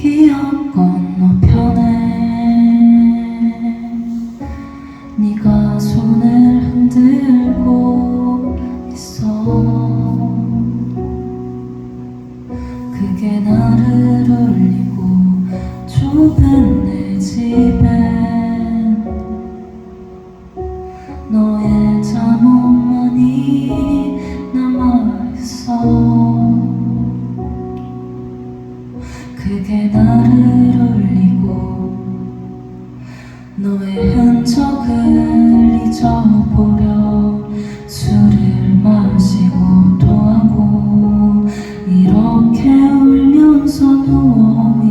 기억 건너편에 네가 손을 흔들고 있어. 그게 나를 울리고 좁은 내 집에 너의 잠옷만이 그게 나를 울리고 너의 흔적을 잊어보려 술을 마시고 또 하고 이렇게 울면서 누워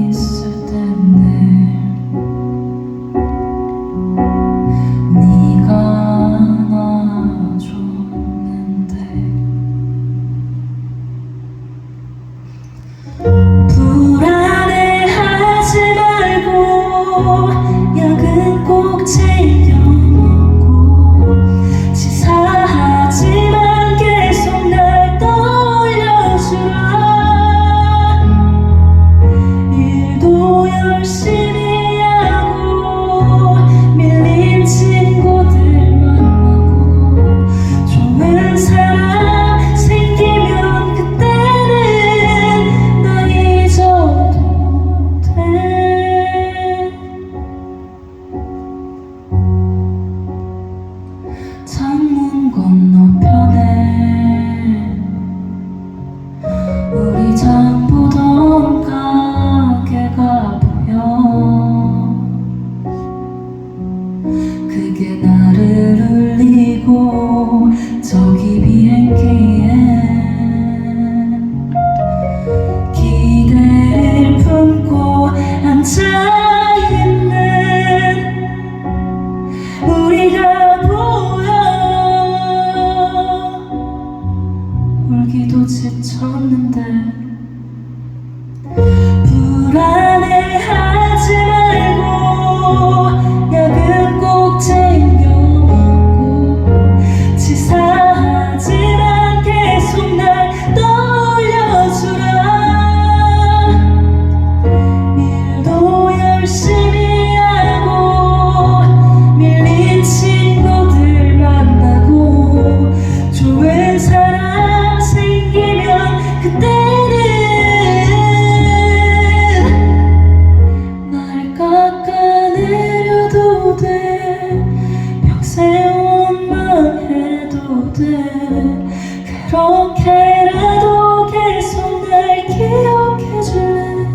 Oh. 나를 울리고 저기 비행기에 기대를 품고 앉아있는 우리가 보여. 울기도 지쳤는데 불안해하 평생 원망해도 돼. 그렇게라도 계속 날 기억해줄래?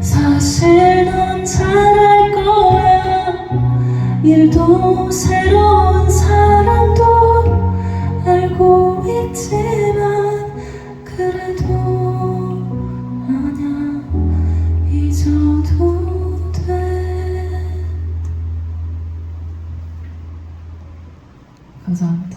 사실 넌 잘할 거야. 일도 새로운 사람도 알고 있지만 감사합니다.